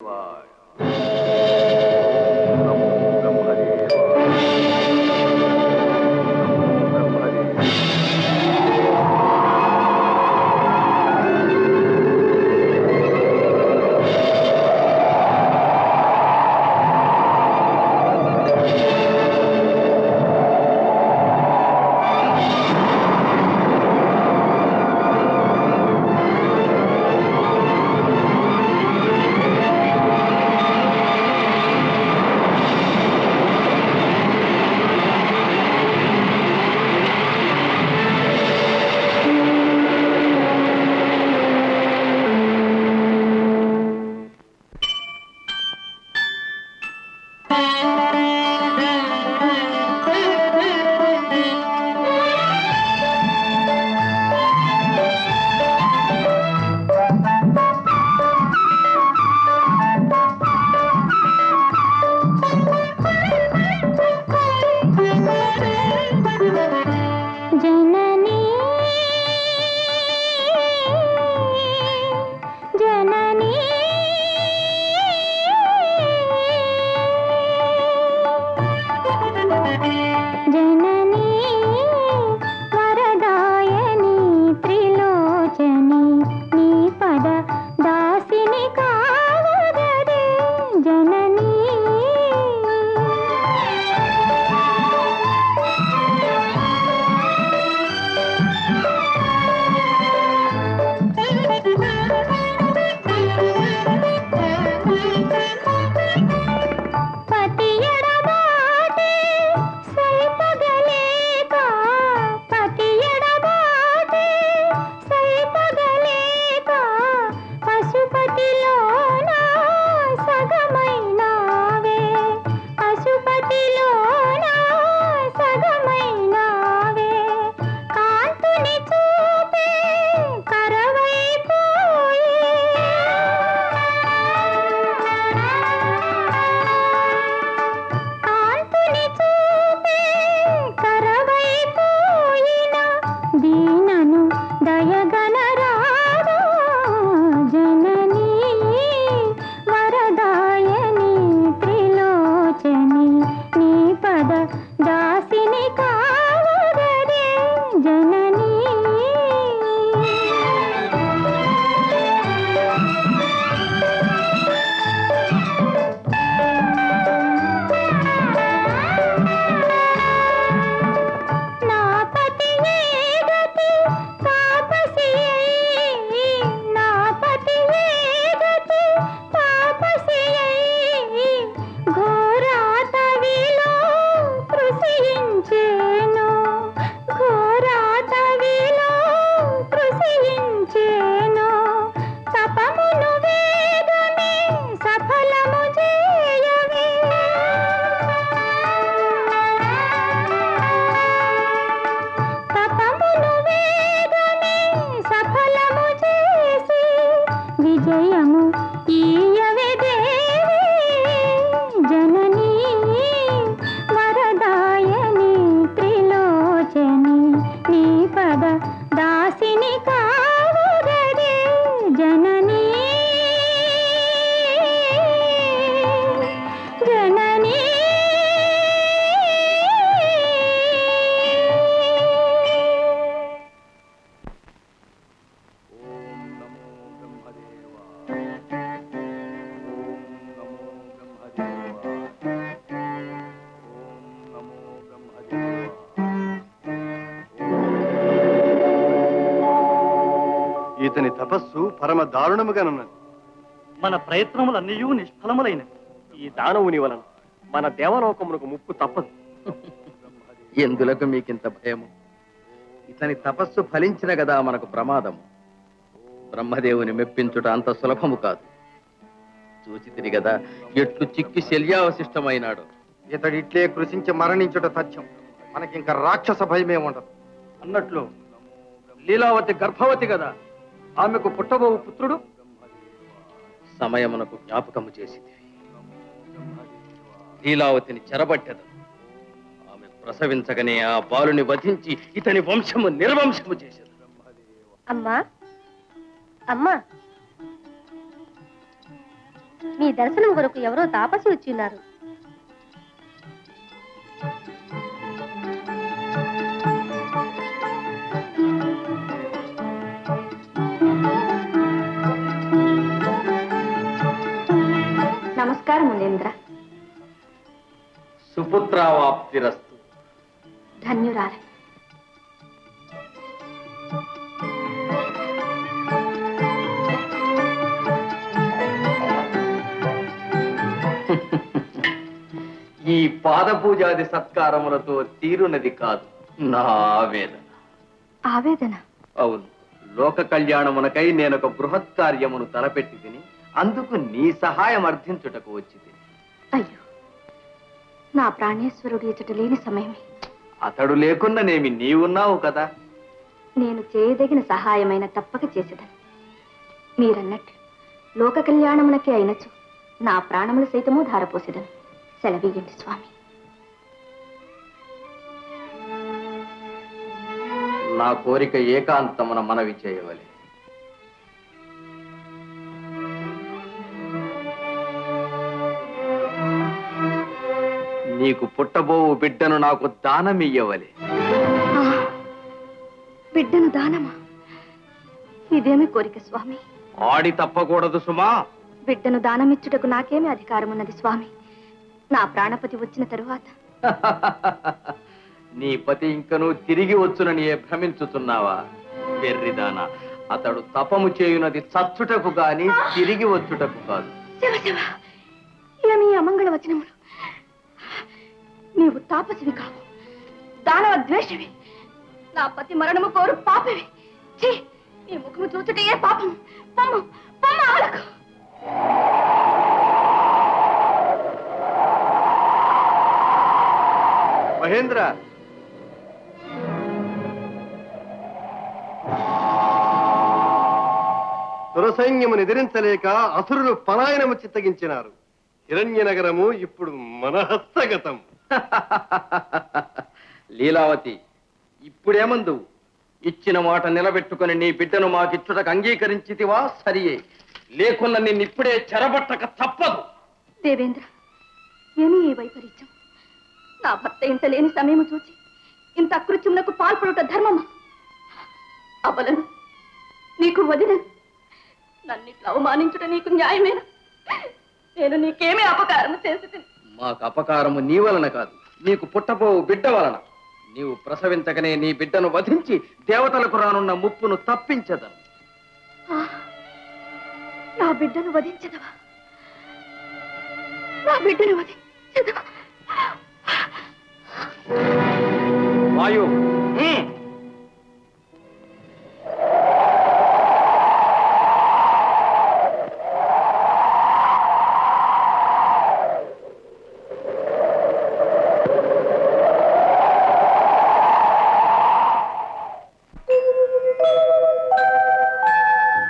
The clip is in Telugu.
Live. Thank you. తపస్సు పరమ దారుణముగానున్నది మన ప్రయత్నములన్నీ నిష్ఫలములైనవి. ఈ దానవుని వలన మన దేవలోకమునకు ముప్పు తప్పదు. ఎందులకు మీకింత భయము? ఇతని తపస్సు ఫలించిన గదా మనకు ప్రమాదము. బ్రహ్మదేవుని మెప్పించుట అంత సులభము కాదు. చూచి తిరిగదా ఎట్లు చిక్కి శల్యావశిష్టమైనాడు. ఇతడిట్లే కృషించి మరణించుట తథ్యం మనకింక రాక్షస భయమే ఉండదు. అన్నట్లు లీలావతి గర్భవతి కదా ఆమెకు పుట్టబోవు పుత్రుడు. సమయమునకు జ్ఞాపకము చేసింది లీలావతిని చెరబట్టెదను. ఆమె ప్రసవించగనే ఆ బాలుని వధించి ఇతని వంశము నిర్వంశము చేసేది అమ్మా అమ్మా. మీ దర్శనం కొరకు ఎవరో తాపసి వచ్చి ఉన్నారు. నమస్కారం మునేంద్ర సుపుత్రావాప్తిరస్తు. ధన్యురాలు. ఈ పాద పూజాది సత్కారములతో తీరునది కాదు నా ఆవేదన. ఆవేదన? అవును లోక కళ్యాణమునకై నేనొక బృహత్ కార్యమును తలపెట్టి తిని అందుకు నీ సహాయం అర్థించుటకు వచ్చి తిని అయ్యో నా ప్రాణేశ్వరుడు ఇచ్చట లేని సమయమే. అతడు లేకున్ననేమి నీవున్నావు కదా? నేను చేయదగిన సహాయమైన తప్పక చేసేదను మీరన్నట్లు లోక కళ్యాణమునకే అయినచు నా ప్రాణములు సైతము ధారపోసేదను సెలవీయండి స్వామి. నా కోరిక ఏకాంతమున మనవి చేయవలే. నీకు పుట్టబోవు బిడ్డను నాకు దానమియ్యవలే. బిడ్డను దానమా? ఇదేమి కోరిక స్వామి? ఆడి తప్పకూడదు సుమా. బిడ్డను దానమిచ్చుటకు నాకేమి అధికారం ఉన్నది స్వామి? నా ప్రాణపతి వచ్చిన తరువాత. నీ పతి ఇంకనూ తిరిగి వచ్చునని ఏ భ్రమించుతున్నావా వెర్రిదానా అతడు తపము చేయునది చచ్చుటకు గాని తిరిగి వచ్చుటకు కాదు. ఏమి అమంగళ వచనములు? నీవు తాపసివి కావు. దానవ ద్వేషవి. నా పతి మరణము కోరు పాపవి. చీ నీ ముఖము చూచుటే ఏ పాపం పొమ్ము పొమ్మ ఆలకు. మహేంద్ర! సురసైన్యమును ఎదిరించలేక అసురులు పలాయనము చిత్తగించినారు. హిరణ్య నగరము ఇప్పుడు మనహస్తగతం లీలావతి ఇప్పుడేమందు? ఇచ్చిన మాట నిలబెట్టుకుని నీ బిడ్డను మాకిచ్చుటకు అంగీకరించితివా? సరియే. లేకున్నా నిన్నిప్పుడే చెరబట్టక తప్పదు. దేవేంద్ర ఏమీ ఈ వైపరీత్యం? నా భర్త ఇంత లేని సమయము చూసి ఇంత అకృత్యమునకు పాల్పడుట ధర్మమా? అవలను నీకు వదిన నన్నిట్లా అవమానించుట నీకు న్యాయమేనా? నేను నీకేమీ అపకారం చేసి మాకు అపకారము నీ వలన కాదు నీకు పుట్టబోవు బిడ్డ వలన. నీవు ప్రసవించకనే నీ బిడ్డను వధించి దేవతలకు రానున్న ముప్పును తప్పించదను. నా బిడ్డను వధించదవా? నా బిడ్డను వధించదవా? వాయు. హ్మ్.